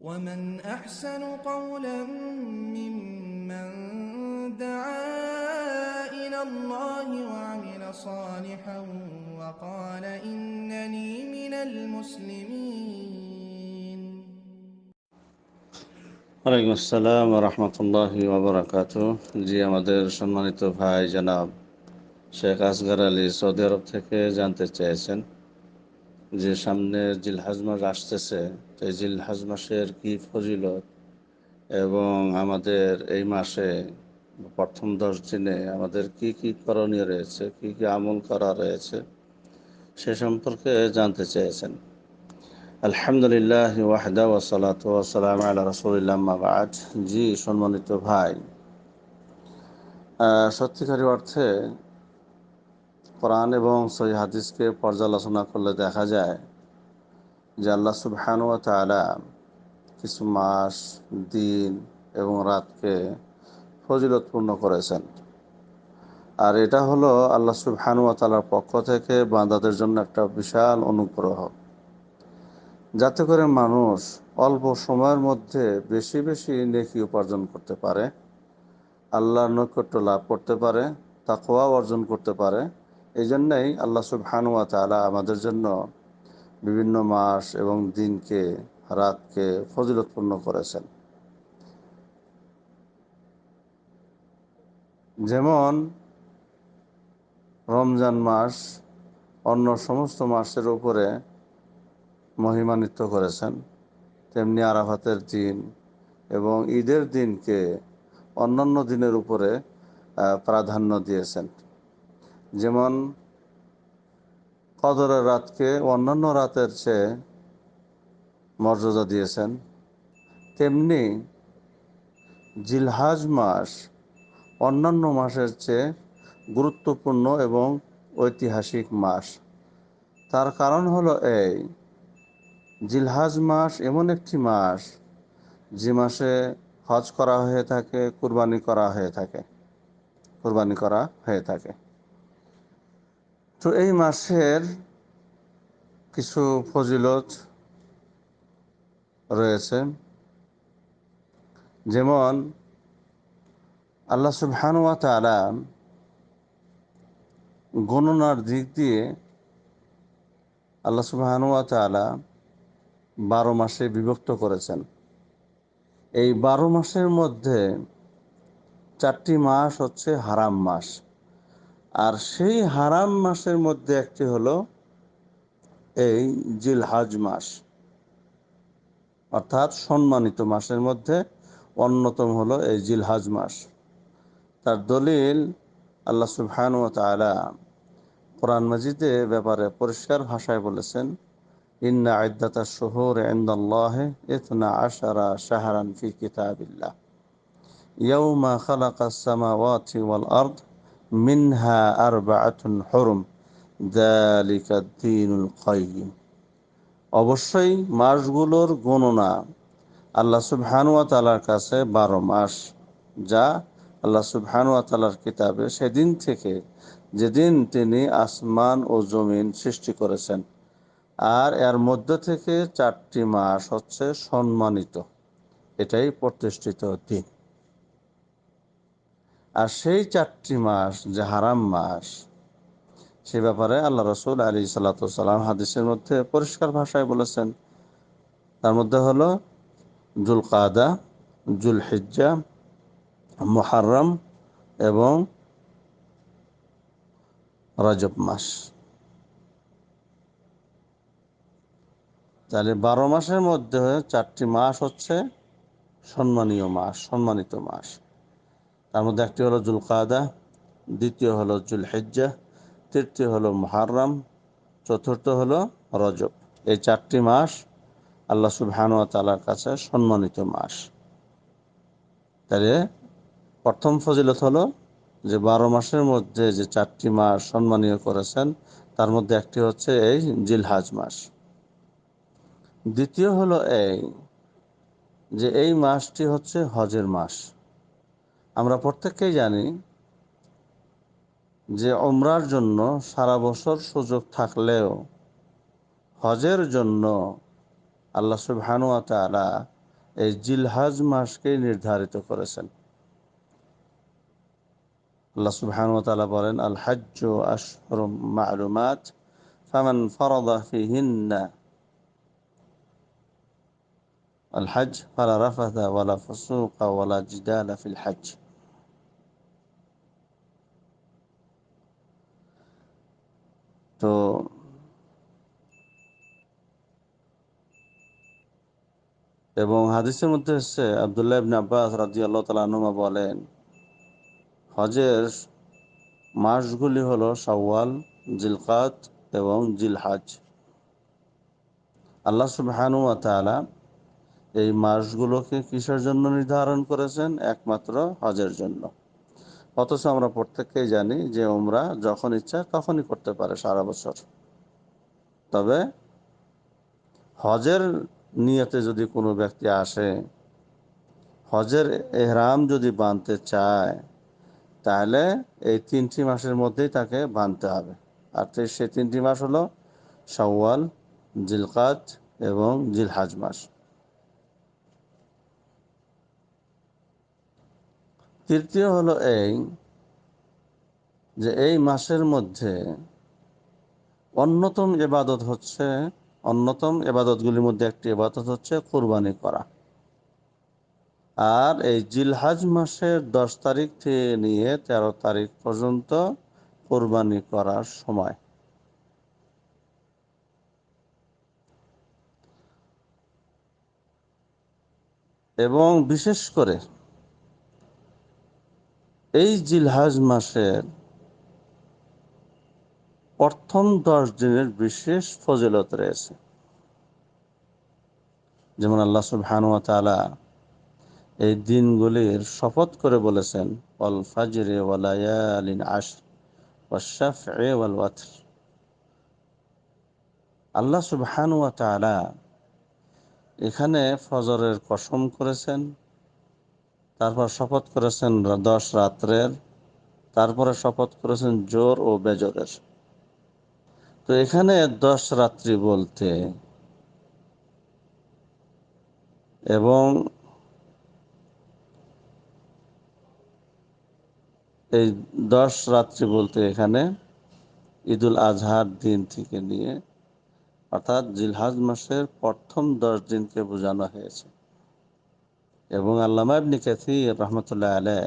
ومن أحسن قولا ممن دعا إلى الله وعمل صالحا وقال إنني من المسلمين ওয়ালাইকুম আসসালাম রহমতুল্লাহ ওবরাকাত জি আমাদের সম্মানিত ভাই জনাব শেখ আসগর আলী সৌদি আরব থেকে জানতে চেয়েছেন যে সামনে জিলহাজ মাস আসতেছে এই জিলহাজ মাসের কি ফজিলত? এবং আমাদের এই মাসে প্রথম দশ দিনে আমাদের কি কি করণীয় রয়েছে, কি কি আমল করা রয়েছে, সে সম্পর্কে জানতে চেয়েছেন। আলহামদুলিল্লাহ ওয়াহদা ওসালাত ওয়াসালাম আল্লাহ রসুলিল্লাহ মাবাদ জি, সম্মানিত ভাই সত্যিকারী অর্থে কোরআন এবং সহি হাদিসকে পর্যালোচনা করলে দেখা যায় যে আল্লাহ সুবহান ওয়া তাআলা কিছু মাস, দিন এবং রাতকে ফজিলতপূর্ণ করেছেন। আর এটা হলো আল্লাহ সুবহান ওয়া তাআলার পক্ষ থেকে বান্দাদের জন্য একটা বিশাল অনুগ্রহ। যাতে করে মানুষ অল্প সময়ের মধ্যে বেশি বেশি নেকি উপার্জন করতে পারে, আল্লাহর নৈকট্য লাভ করতে পারে, তাকওয়া অর্জন করতে পারে এই জন্যই আল্লাহ সুবহানুয়া তাআলা আমাদের জন্য বিভিন্ন মাস এবং দিনকে, রাতকে ফজিলতপূর্ণ করেছেন। যেমন রমজান মাস অন্য সমস্ত মাসের উপরে মহিমান্বিত করেছেন। তেমনি আরাফাতের দিন এবং ঈদের দিনকে অন্যান্য দিনের উপরে প্রাধান্য দিয়েছেন। যেমন কদরের রাতকে অন্যান্য রাতের চেয়ে মর্যাদা দিয়েছেন, তেমনি জিলহাজ মাস অন্যান্য মাসের চেয়ে গুরুত্বপূর্ণ এবং ঐতিহাসিক মাস। তার কারণ হলো এই, জিলহাজ মাস এমন একটি মাস যে মাসে হজ করা হয়ে থাকে, কুরবানি করা হয়ে থাকে, কুরবানি করা হয়ে থাকে। তো এই মাসের কিছু ফজিলত রয়েছে। যেমন, আল্লাহ সুবহানু ওয়া তাআলা গণনার দিক দিয়ে আল্লাহ সুবহানু ওয়া তাআলা বারো মাসে বিভক্ত করেছেন। এই বারো মাসের মধ্যে চারটি মাস হচ্ছে হারাম মাস। আর সেই হারাম মাসের মধ্যে একটি হলো এই জিলহাজ মাস। অর্থাৎ সম্মানিত মাসের মধ্যে অন্যতম হলো এই জিলহাজ মাস। তার দলিল আল্লাহ সুবহান ও তাআলা কোরআন মাজিদে ব্যাপারে পরিষ্কার ভাষায় বলেছেন, ইন্না আইদ্দাতা শুহুর ইনদাল্লাহি ইথনা আশারা শাহরান ফি কিতাবিল্লাহ। ইয়াউমা খালাকাস সামাওয়াতি ওয়াল আরদ মিনহা আরবাআতুন হুরুম, যালিকা দ্বীনুল কাইয়্যিম। অবশ্যই মাসগুলোর গণনা আল্লাহ সুবহানু ওয়া তাআলার কাছে বারো মাস, যা আল্লাহ সুবহানু ওয়া তাআলার কিতাবে সেদিন থেকে যেদিন তিনি আসমান ও জমিন সৃষ্টি করেছেন, আর এর মধ্য থেকে চারটি মাস হচ্ছে সম্মানিত। এটাই প্রতিষ্ঠিত দিন। আর সেই চারটি মাস যে হারাম মাস, সে ব্যাপারে আল্লাহ রসুল আলী সাল্লাতাম হাদিসের মধ্যে পরিষ্কার ভাষায় বলেছেন। তার মধ্যে হলো জুল কাদা জুল হিজ্জা মোহারম এবং রজব মাস। তাহলে বারো মাসের মধ্যে চারটি মাস হচ্ছে সম্মানীয় মাস, সম্মানিত মাস। তার মধ্যে একটি হলো জুলকাদা, দ্বিতীয় হলো জুল হেজ্জা তৃতীয় হলো মহারম চতুর্থ হলো রজব। এই চারটি মাস আল্লাহ সুবহান তালার কাছে সম্মানিত মাস। তাহলে প্রথম ফজিলত হলো যে বারো মাসের মধ্যে যে চারটি মাস সম্মানীয় করেছেন, তার মধ্যে একটি হচ্ছে এই জিলহাজ মাস। দ্বিতীয় হলো এই যে এই মাসটি হচ্ছে হজের মাস। আমরা প্রত্যেককেই জানি যে ওমরার জন্য সারা বছর সুযোগ থাকলেও হজের জন্য আল্লাহ সুবহানুয়া তালা এই জিলহাজ মাসকেই নির্ধারিত করেছেন আল্লাহ সুবহান তাআলা বলেন আল হজ্জ আশহর মালুমাত ফামান ফরদা ফিহিন্না الحج فلا رفث ولا فسوق ولا جدال في الحج তো এবং হাদিসের মধ্যে হচ্ছে আবদুল্লাহ ইবনে আব্বাস রাদিয়াল্লাহু তাআলা আনহুমা বলেন, হজের মাসগুলি হলো শাওয়াল, জিলকাত এবং জিলহাজ। আল্লাহ সুবহানাহু ওয়া তাআলা এই মাসগুলোকে কিসের জন্য নির্ধারণ করেছেন? একমাত্র হজের জন্য। অথচ আমরা প্রত্যেককেই জানি যে ওমরা যখন ইচ্ছা তখনই করতে পারে সারা বছর। তবে হজের নিয়তে যদি কোনো ব্যক্তি আসে, হজের এহরাম যদি বাঁধতে চায়, তাহলে এই তিনটি মাসের মধ্যেই তাকে বাঁধতে হবে। আর সে তিনটি মাস হলো শাওয়াল, জিলকাত এবং জিলহাজ মাস। তৃতীয় হলো এই যে এই মাসের মধ্যে অন্যতম এবাদত হচ্ছে, অন্যতম এবাদতগুলির মধ্যে একটি এবাদত হচ্ছে কোরবানি করা। আর এই জিলহাজ মাসের দশ তারিখ থেকে নিয়ে ১৩ তারিখ পর্যন্ত কোরবানি করার সময়। এবং বিশেষ করে এই জিলহাজ মাসের প্রথম দশ দিনের বিশেষ ফজিলত রয়েছে। যেমন আল্লাহ সুবহানুয়া তালা এই দিনগুলির শপথ করে বলেছেন অল ফাজরে ওয়ালায়ালিন আশ ওয়াশাফ আল্লাহ সুবহানুয়া তালা এখানে ফজরের কসম করেছেন তারপর শপথ করেছেন দশ রাত্রের, তারপরে শপথ করেছেন জোর ও বেজরের। তো এখানে দশ রাত্রি বলতে এবং এই দশ রাত্রি বলতে এখানে ঈদুল আজহার দিন থেকে নিয়ে, অর্থাৎ জিলহাজ মাসের প্রথম দশ দিনকে বোঝানো হয়েছে। এবং আল্লামা ইবনি কাসির রহমতুল্লাহ আলাই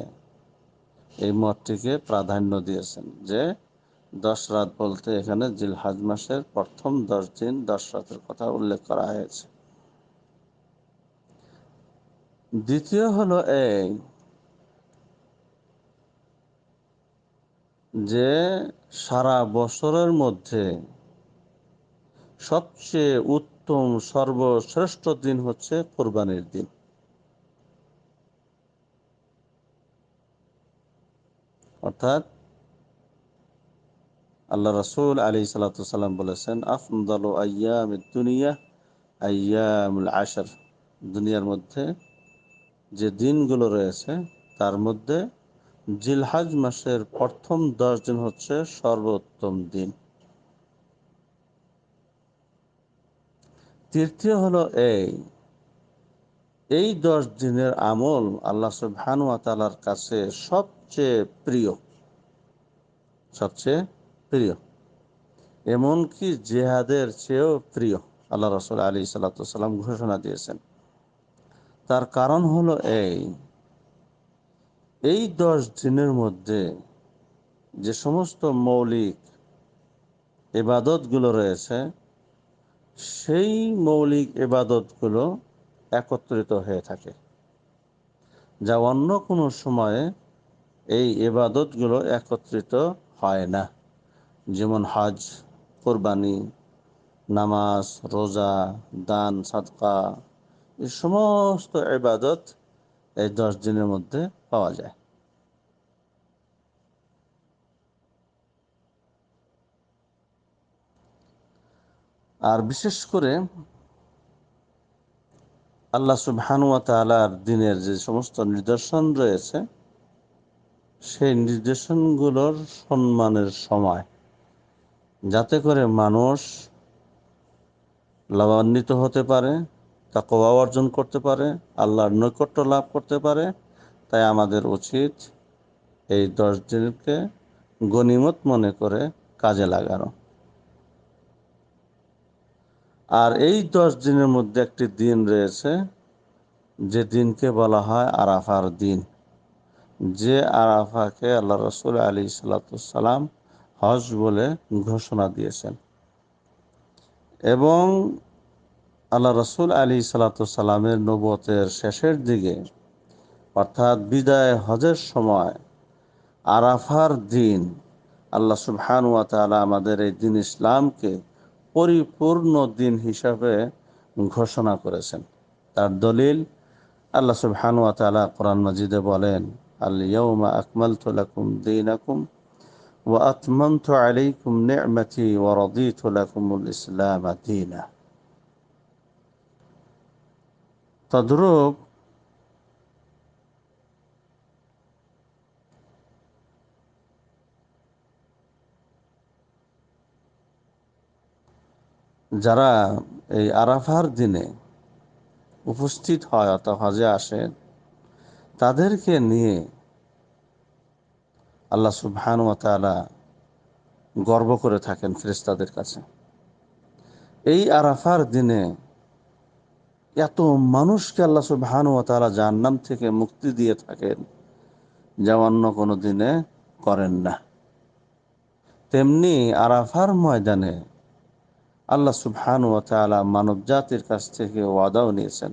এই মতটিকে প্রাধান্য দিয়েছেন যে দশ রাত বলতে এখানে জিলহাজ মাসের প্রথম দশ দিন দশ রাতের কথা উল্লেখ করা হয়েছে। দ্বিতীয় হলো এই যে সারা বছরের মধ্যে সবচেয়ে উত্তম সর্বশ্রেষ্ঠ দিন হচ্ছে কোরবানির দিন। অর্থাৎ আল্লাহ রসুল আলী সাল্লাম বলেছেন, আফদল আয়াম দুনিয়া, আয়ামুল আশর। দুনিয়ার মধ্যে যে দিনগুলো রয়েছে, তার মধ্যে জিলহাজ মাসের প্রথম দশ দিন হচ্ছে সর্বোত্তম দিন। তৃতীয় হলো এই এই দশ দিনের আমল আল্লাহ সুবহানুয়া তালার কাছে সবচেয়ে প্রিয়। সবচেয়ে প্রিয়। এমনকি জেহাদের চেয়েও প্রিয় আল্লাহ রসুল আলী সাল্লাম ঘোষণা দিয়েছেন। তার কারণ হলো এই এই দশ দিনের মধ্যে যে সমস্ত মৌলিক এবাদতগুলো রয়েছে, সেই মৌলিক এবাদতগুলো একত্রিত হয়ে থাকে। যা অন্য কোনো সময়ে এই এবাদতগুলো একত্রিত হয় না। যেমন হজ, কোরবানি, নামাজ, রোজা, দান, সাদকা এই সমস্ত এবাদত এই দশ দিনের মধ্যে পাওয়া যায়। আর বিশেষ করে আল্লাহ সুবহানুয়া তালার দিনের যে সমস্ত নিদর্শন রয়েছে সেই নির্দেশনগুলোর সম্মানের সময়, যাতে করে মানুষ লাভান্বিত হতে পারে, তাকওয়া অর্জন করতে পারে, আল্লাহর নৈকট্য লাভ করতে পারে। তাই আমাদের উচিত এই দশ দিনকে গনিমত মনে করে কাজে লাগানো। আর এই দশ দিনের মধ্যে একটি দিন রয়েছে, যে দিনকে বলা হয় আরাফার দিন। যে আরাফাকে আল্লাহ রসুল আলী সাল্লাম হজ বলে ঘোষণা দিয়েছেন। এবং আল্লাহ রসুল আলী সাল্লামের নবতের শেষের দিকে, অর্থাৎ বিদায় হজের সময় আরাফার দিন আল্লাহ সুবহান ওয়া তাআলা আমাদের এই দিন ইসলামকে পরিপূর্ণ দিন হিসাবে ঘোষণা করেছেন। তার দলিল আল্লাহ সুবহান ওয়া তাআলা কোরআন মাজিদে বলেন আল ইয়াউমা আকমালতু লাকুম দীনাকুম ওয়া আতমামতু আলাইকুম নি'মাতি ওয়া রাদিতু লাকুমুল ইসলাম দীনা তদ্রূপ যারা এই আরাফার দিনে উপস্থিত হয়, অর্থাৎ হজে আসেন তাদেরকে নিয়ে আল্লাহ সুবহান তাআলা গর্ব করে থাকেন ফেরেশতাদের কাছে। এই আরাফার দিনে এত মানুষকে আল্লাহ সুবহান ও তাআলা জাহান্নাম থেকে মুক্তি দিয়ে থাকেন যা অন্য কোনো দিনে করেন না। তেমনি আরাফার ময়দানে আল্লাহ সুবহান ও তাআলা মানব জাতির কাছ থেকে ওয়াদাও নিয়েছেন।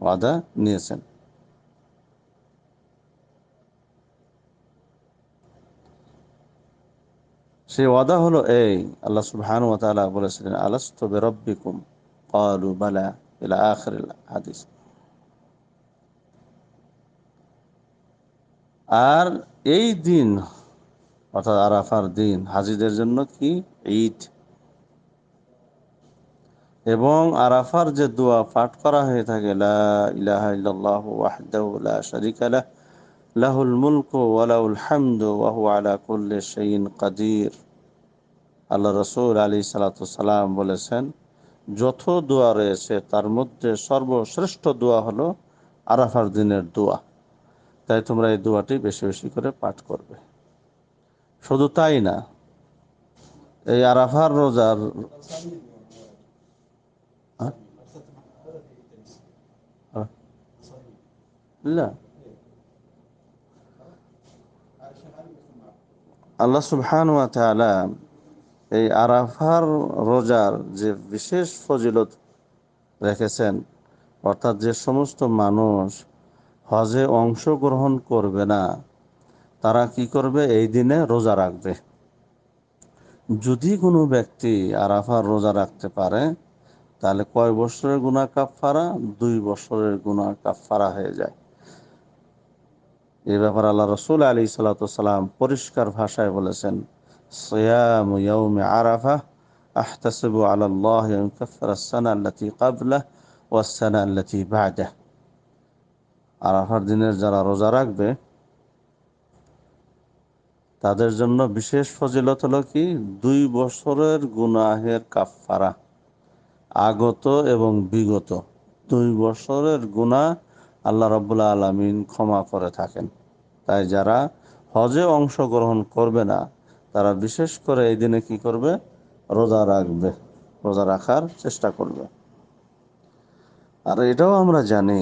ওয়াদা নিয়েছেন সেই ওয়াদা হলো এই আল্লাহ সুবহান তাআলা বলেছিলেন আলাস্তু বিরাব্বিকুম ক্বালু বালা ইলা আখিরিল হাদিস আর এই দিন অর্থাৎ আরাফার দিন হাজিদের জন্য কি ঈদ এবং আরাফার যে দোয়া পাঠ করা হয়ে থাকে লাহুল মুলকু আলা কাদির। আল্লাহ রাসূল আলাইহিস সালাতু সালাম বলেছেন, যত দোয়া রয়েছে, তার মধ্যে সর্বশ্রেষ্ঠ দোয়া হলো আরাফার দিনের দোয়া। তাই তোমরা এই দোয়াটি বেশি বেশি করে পাঠ করবে। শুধু তাই না, এই আরাফার রোজার আল্লাহ সুবহান এই আরাফার রোজার যে বিশেষ ফজিলত রেখেছেন, অর্থাৎ যে সমস্ত মানুষ হজে অংশগ্রহণ করবে না, তারা কি করবে? এই দিনে রোজা রাখবে। যদি কোনো ব্যক্তি আরাফার রোজা রাখতে পারে, তাহলে কয় বছরের গুণা কাফারা দুই বছরের গুণা কাফারা হয়ে যায়। এই ব্যাপারে আল্লাহ রসুল আলী সালাতাম পরিষ্কার ভাষায় বলেছেন দিনের যারা রোজা রাখবে, তাদের জন্য বিশেষ ফজিলত হলো কি? দুই বছরের গুনাহের কাফারা আগত এবং বিগত। দুই বছরের গুনাহ আল্লাহ রব্বুল্লা আলমিন ক্ষমা করে থাকেন। তাই যারা হজে অংশগ্রহণ করবে না, তারা বিশেষ করে এই দিনে কি করবে? রোজা রাখবে, রোজা রাখার চেষ্টা করবে। আর এটাও আমরা জানি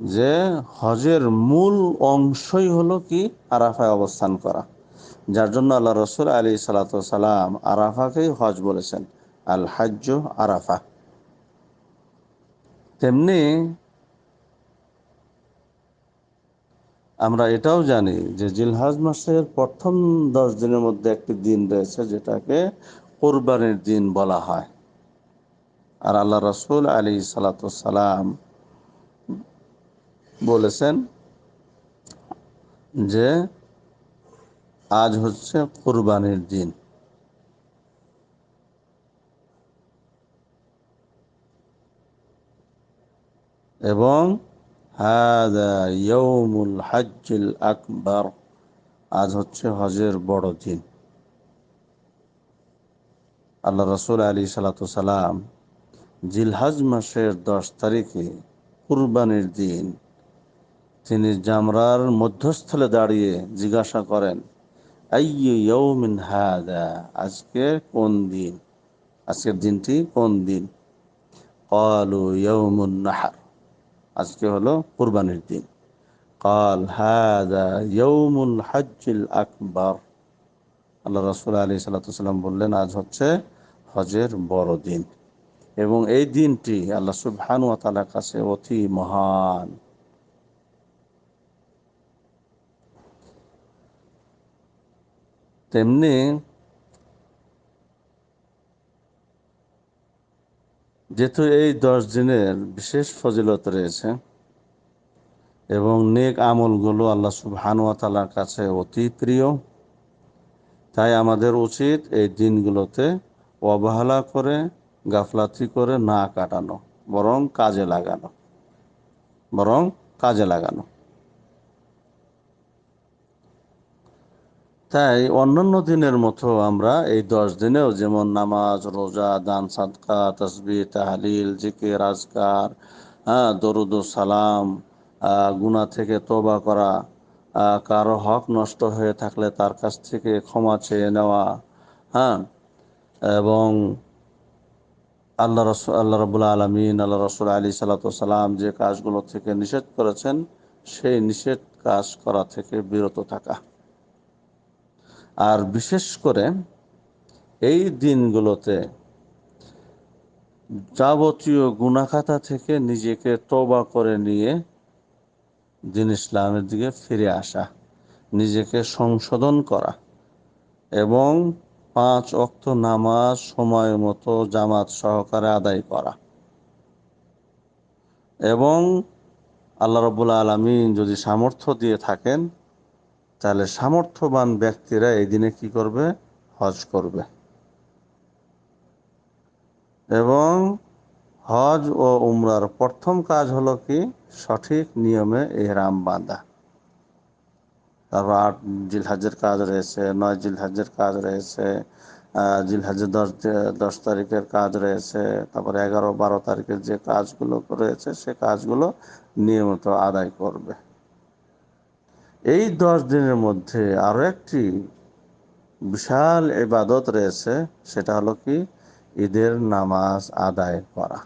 যে হজের মূল অংশই হলো কি? আরাফায় অবস্থান করা। যার জন্য আল্লাহ রসুল আলী সালাম আরাফাকেই হজ বলেছেন, আল হাজ্য আরাফা। তেমনি আমরা এটাও জানি যে জিলহাজ মাসের প্রথম দশ দিনের মধ্যে একটি দিন রয়েছে যেটাকে কোরবানির দিন বলা হয়। আর আল্লাহ রসুল আলী সালাম বলেছেন যে আজ হচ্ছে কোরবানির দিন। এবং ইয়ৌমুল হাজ্জিল আকবর। আজ হচ্ছে হজের বড় দিন। আল্লাহ রসুল আলী সালাতাম জিলহাজ মাসের দশ তারিখে কুরবানির দিন তিনি জামরার মধ্যস্থলে দাঁড়িয়ে জিজ্ঞাসা করেন আইয়ৌমিন হাদা? আজকে কোন দিন? আজকের দিনটি কোন দিন? কালু ইয়ৌমুন নাহার। আজকে হলো কুরবানির দিন। কাল হাদা ইয়ৌমুল আকবর। আল্লাহ রসুল আলী সাল্লাম বললেন, আজ হচ্ছে হজের বড় দিন। এবং এই দিনটি আল্লাহ সুবহানু তালার কাছে অতি মহান। তেমনি যেহেতু এই দশ দিনের বিশেষ ফজিলত রয়েছে এবং নেক আমলগুলো আল্লাহ সুবহানুয়া তালার কাছে অতি প্রিয়, তাই আমাদের উচিত এই দিনগুলোতে অবহেলা করে, গাফলাতি করে না কাটানো, বরং কাজে লাগানো, বরং কাজে লাগানো। তাই অন্যান্য দিনের মতো আমরা এই দশ দিনেও যেমন নামাজ, রোজা, দান, সাদকা তসবি তাহলিল, জিকির, আজকার হ্যাঁ দরুদ সালাম গুনা থেকে তোবা করা কারও হক নষ্ট হয়ে থাকলে তার কাছ থেকে ক্ষমা চেয়ে নেওয়া হ্যাঁ এবং আল্লাহ রসুল, আল্লাহ রবুল্লা আলমিন, আল্লাহ রসুল আলী সাল্লাম যে কাজগুলো থেকে নিষেধ করেছেন, সেই নিষেধ কাজ করা থেকে বিরত থাকা। আর বিশেষ করে এই দিনগুলোতে যাবতীয় গুণাখাতা থেকে নিজেকে তবা করে নিয়ে দিন ইসলামের দিকে ফিরে আসা, নিজেকে সংশোধন করা এবং পাঁচ অক্ত নামাজ সময় মতো জামাত সহকারে আদায় করা এবং আল্লাহ রবুল্লা আলমিন যদি সামর্থ্য দিয়ে থাকেন তাহলে সামর্থ্যবান ব্যক্তিরা এই দিনে কি করবে? হজ করবে। এবং হজ ও উমরার প্রথম কাজ হলো কি? সঠিক নিয়মে এহরাম বাঁধা। তারপর আট জিলহাজের কাজ রয়েছে, নয় জিলহাজের কাজ রয়েছে জিলহাজের দশ দশ তারিখের কাজ রয়েছে, তারপরে এগারো বারো তারিখের যে কাজগুলো রয়েছে, সে কাজগুলো নিয়মিত আদায় করবে। এই দশ দিনের মধ্যে আরও একটি বিশাল ইবাদত রয়েছে, সেটা হলো কি? ঈদের নামাজ আদায় করা।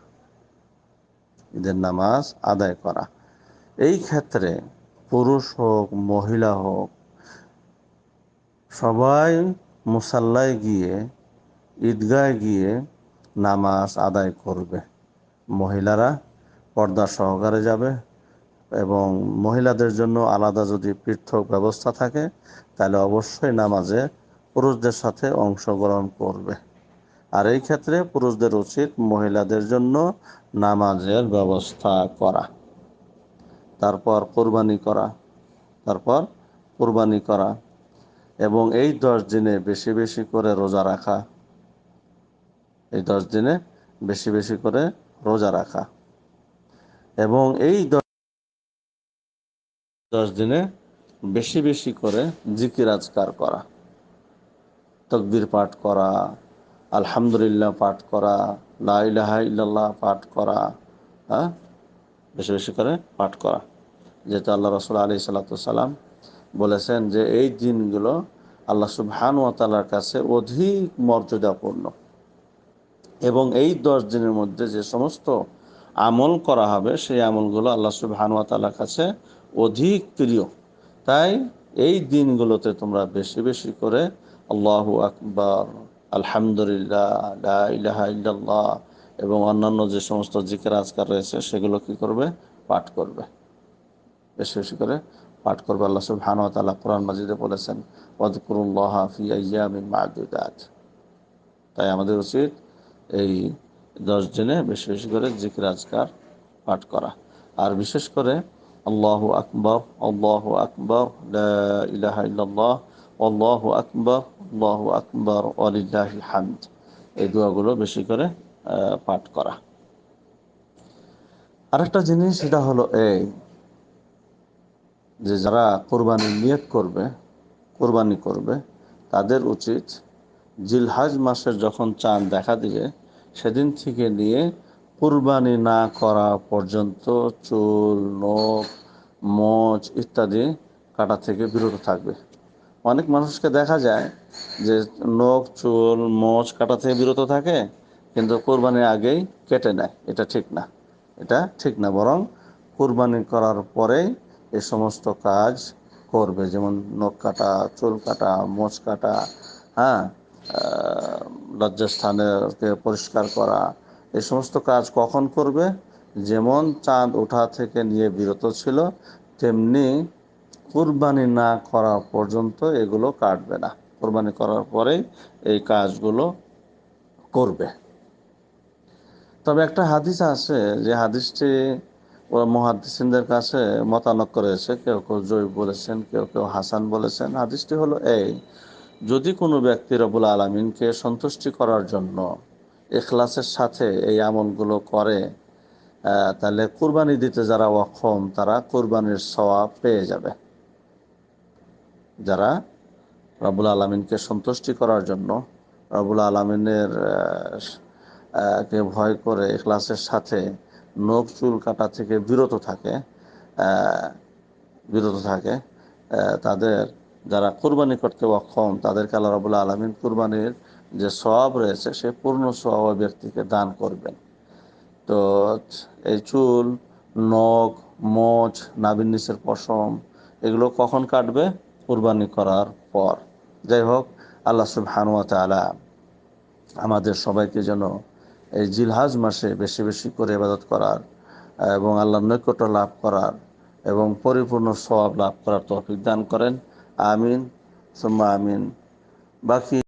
ঈদের নামাজ আদায় করা। এই ক্ষেত্রে পুরুষ হোক, মহিলা হোক, সবাই মুসাল্লায় গিয়ে, ঈদগায় গিয়ে নামাজ আদায় করবে। মহিলারা পর্দা সহকারে যাবে এবং মহিলাদের জন্য আলাদা যদি পৃথক ব্যবস্থা থাকে, তাহলে অবশ্যই নামাজে পুরুষদের সাথে অংশগ্রহণ করবে। আর এই ক্ষেত্রে পুরুষদের উচিত মহিলাদের জন্য নামাজের ব্যবস্থা করা। তারপর কোরবানি করা, তারপর কোরবানি করা এবং এই দশ দিনে বেশি বেশি করে রোজা রাখা, এই দশ দিনে বেশি বেশি করে রোজা রাখা এবং এই দশ দিনে বেশি বেশি করে জিকির আজকার করা, তকবির পাঠ করা, আলহামদুলিল্লাহ পাঠ করা লাইলাহা ইল্লাল্লাহ পাঠ করা হ্যাঁ? বেশি বেশি করে পাঠ করা। যেহেতু আল্লাহ রসুল আলি সাল্লাম বলেছেন যে এই দিনগুলো আল্লাহ সুবহান ওয়াতালার কাছে অধিক মর্যাদাপূর্ণ। এবং এই দশ দিনের মধ্যে যে সমস্ত আমল করা হবে, সেই আমলগুলো আল্লাহ সুবহান ওয়াতালার কাছে অধিক প্রিয়। তাই এই দিনগুলোতে তোমরা বেশি বেশি করে আল্লাহ আকবর, আলহামদুলিল্লাহ ইল্লাল্লাহ এবং অন্যান্য যে সমস্ত জিকের আজকার রয়েছে সেগুলো কি করবে? পাঠ করবে। বেশি বেশি করে পাঠ করবে আল্লাহ সুবহান তাআলা কোরআন মাজিদে বলেছেন তাই আমাদের উচিত এই দশ দিনে বেশি বেশি করে জিকির আজকার পাঠ করা। আর বিশেষ করে আল্লাহ আকবর আল্লাহ আকবর ইল্লাল্লাহ আল্লাহ আকবর আল্লাহ আকবর আলিল্লাহ হামদ এই দোয়াগুলো বেশি করে পাঠ করা। আরেকটা জিনিস, সেটা হলো এই যে যারা কোরবানি নিয়ত করবে, কোরবানি করবে, তাদের উচিত জিলহাজ মাসের যখন চাঁদ দেখা দিবে, সেদিন থেকে নিয়ে কুরবানি না করা পর্যন্ত চুল, নখ মোচ ইত্যাদি কাটা থেকে বিরত থাকবে। অনেক মানুষকে দেখা যায় যে নখ, চুল মোচ কাটা থেকে বিরত থাকে, কিন্তু কোরবানির আগেই কেটে নেয়। এটা ঠিক না। এটা ঠিক না, বরং কোরবানি করার পরেই এই সমস্ত কাজ করবে। যেমন নখ কাটা, চুল কাটা মোচ কাটা হ্যাঁ লজ্জাস্থানকে পরিষ্কার করা এই সমস্ত কাজ কখন করবে? যেমন চাঁদ ওঠা থেকে নিয়ে বিরত ছিল, তেমনি কুরবানি না করা পর্যন্ত এগুলো কাটবে না। কোরবানি করার পরেই এই কাজগুলো করবে। তবে একটা হাদিস আছে, যে হাদিসটি মহাদিসিনদের কাছে মতানক করেছে কেউ কেউ জয়ীব বলেছেন, কেউ কেউ হাসান বলেছেন। হাদিসটি হলো এই, যদি কোনো ব্যক্তি রবুল আলমিনকে সন্তুষ্টি করার জন্য এখলাসের সাথে এই আমলগুলো করে তাহলে কুরবানি দিতে যারা অক্ষম, তারা কুরবানির সওয়া পেয়ে যাবে। যারা রবুল আলমিনকে সন্তুষ্টি করার জন্য রবুল আলমিনের কে ভয় করে এখলাসের সাথে নখ চুল কাটা থেকে বিরত থাকে বিরত থাকে তাদের যারা কোরবানি করতে অক্ষম, তাদেরকে আল্লাহ রবুল্লা আলমিন কুরবানির যে সওয়াব রয়েছে, সে পূর্ণ ওই ব্যক্তিকে দান করবেন। তো এই চুল, নখ, মোচ, নাভির নিচের পশম, এগুলো কখন কাটবে? কুরবানি করার পর। যাই হোক, আল্লাহ সুবহানুয়া তাআলা আমাদের সবাইকে যেন এই জিলহাজ মাসে বেশি বেশি করে ইবাদত করার এবং আল্লাহর নৈকট্য লাভ করার এবং পরিপূর্ণ সওয়াব লাভ করার তৌফিক দান করেন। আমিন। সুম্মা আমিন। বাকি